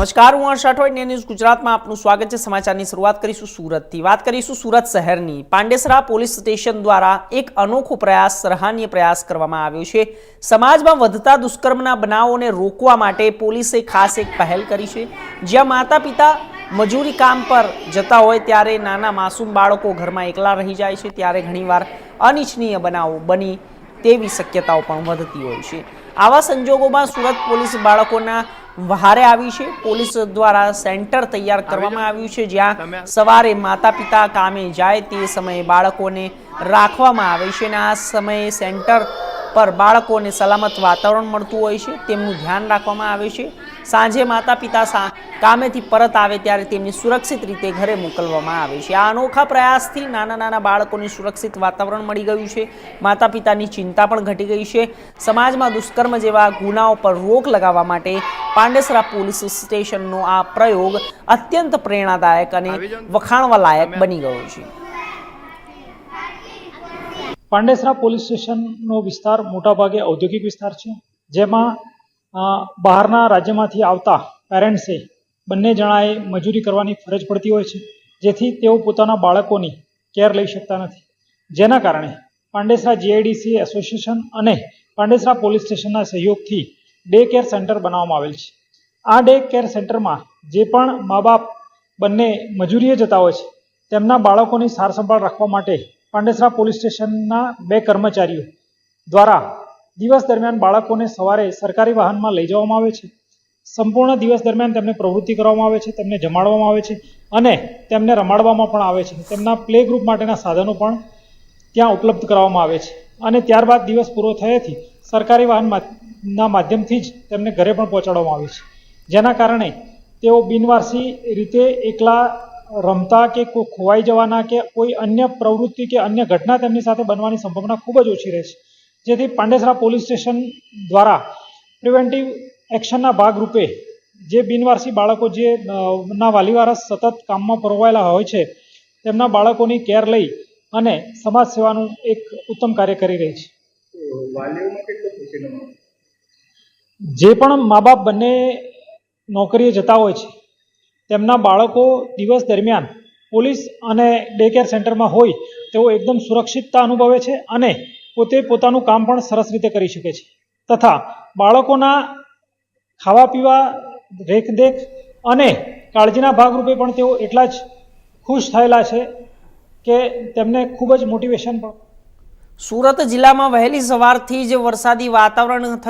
નમસ્કાર, હું હર્ષ અઠવાડ ન્યૂઝ ગુજરાતમાં આપનું સ્વાગત છે. સમાચારની શરૂઆત કરીશું સુરતથી. વાત કરીશું સુરત શહેરની. પાંડેસરા પોલીસ સ્ટેશન દ્વારા એક અનોખો પ્રયાસ, સરાહનીય પ્રયાસ કરવામાં આવ્યો છે. સમાજમાં વધતા દુષ્કર્મના બનાવોને રોકવા માટે પોલીસે ખાસ એક પહેલ કરી છે. જ્યાં માતા પિતા મજૂરી કામ પર જતા હોય ત્યારે નાના માસૂમ બાળકો ઘરમાં એકલા રહી જાય છે. ત્યારે ઘણીવાર અનિચ્છનીય બનાવો બની તેવી શક્યતાઓ પણ વધતી હોય છે. આવા સંજોગોમાં સુરત પોલીસ બાળકોના વહારે આવી છે. પોલીસ દ્વારા સેન્ટર તૈયાર કરવામાં આવ્યું છે. જ્યાં સવારે માતા પિતા કામે જાય તે સમયે બાળકોને રાખવામાં આવે છે અને આ સમયે સેન્ટર પર બાળકોને સલામત વાતાવરણ મળતું હોય છે તેમનું ધ્યાન રાખવામાં આવે છે. સાંજે માતા પિતા કામેથી પરત આવે ત્યારે તેમની સુરક્ષિત રીતે ઘરે મોકલવામાં આવે છે. આ અનોખા પ્રયાસથી નાના નાના બાળકોને સુરક્ષિત વાતાવરણ મળી ગયું છે. માતા પિતાની ચિંતા પણ ઘટી ગઈ છે. સમાજમાં દુષ્કર્મ જેવા ગુનાઓ પર રોક લગાવવા માટે પાંડેસરા પોલીસ સ્ટેશનનો આ પ્રયોગ અત્યંત પ્રેરણાદાયક અને વખાણવા લાયક બની ગયો છે. પાંડેસરા પોલીસ સ્ટેશનનો વિસ્તાર મોટાભાગે ઔદ્યોગિક વિસ્તાર છે, જેમાં બહારના રાજ્યમાંથી આવતા પેરેન્ટ્સે બંને જણાએ મજૂરી કરવાની ફરજ પડતી હોય છે, જેથી તેઓ પોતાના બાળકોની કેર લઈ શકતા નથી. જેના કારણે પાંડેસરા જીઆઈડીસી એસોસિએશન અને પાંડેસરા પોલીસ સ્ટેશનના સહયોગથી ડે કેર સેન્ટર બનાવવામાં આવેલ છે. આ ડે કેર સેન્ટરમાં જે પણ મા બાપ બંને મજૂરીએ જતા હોય છે, તેમના બાળકોની સારસંભાળ રાખવા માટે પાંડેસરા પોલીસ સ્ટેશનના બે કર્મચારીઓ દ્વારા દિવસ દરમિયાન બાળકોને સવારે સરકારી વાહનમાં લઈ જવામાં આવે છે. સંપૂર્ણ દિવસ દરમિયાન તેમને પ્રવૃત્તિ કરવામાં આવે છે, તેમને જમાડવામાં આવે છે અને તેમને રમાડવામાં પણ આવે છે. તેમના પ્લે ગ્રુપ માટેના સાધનો પણ ત્યાં ઉપલબ્ધ કરાવવામાં આવે છે અને ત્યારબાદ દિવસ પૂરો થયાથી સરકારી વાહનના માધ્યમથી જ તેમને ઘરે પણ પહોંચાડવામાં આવે છે. જેના કારણે તેઓ બિનવારસી રીતે એકલા રમતા કે કોઈ ખોવાઈ જવાના કે કોઈ અન્ય પ્રવૃત્તિ કે અન્ય ઘટના તેમની સાથે બનવાની સંભાવના ખૂબ જ ઓછી રહે છે જેથી પાંડેસરા પોલીસ સ્ટેશન દ્વારા પ્રિવેન્ટિવ એક્શનના ભાગરૂપે જે બિનવારસી બાળકો જે ના વાલીવારસ સતત કામમાં પરોવાયેલા હોય છે તેમના બાળકોની કેર લઈ અને સમાજ સેવાનું એક ઉત્તમ કાર્ય કરી રહી છે. જે પણ મા બાપ બંને નોકરીએ જતા હોય છે તેમના બાળકો દિવસ દરમિયાન પોલીસ અને ડે કેર સેન્ટરમાં હોય તેઓ એકદમ સુરક્ષિતતા અનુભવે છે અને પોતે પોતાનું કામ પણ સરસ રીતે કરી શકે છે. તથા બાળકોના ખાવા પીવા રેખદેખ અને કાળજીના ભાગરૂપે પણ તેઓ એટલા જ ખુશ થયેલા છે કે તેમને ખૂબ જ મોટિવેશન પણ સુરત જિલ્લામાં વહેલી સવારથી જ વરસાદી વાતાવરણ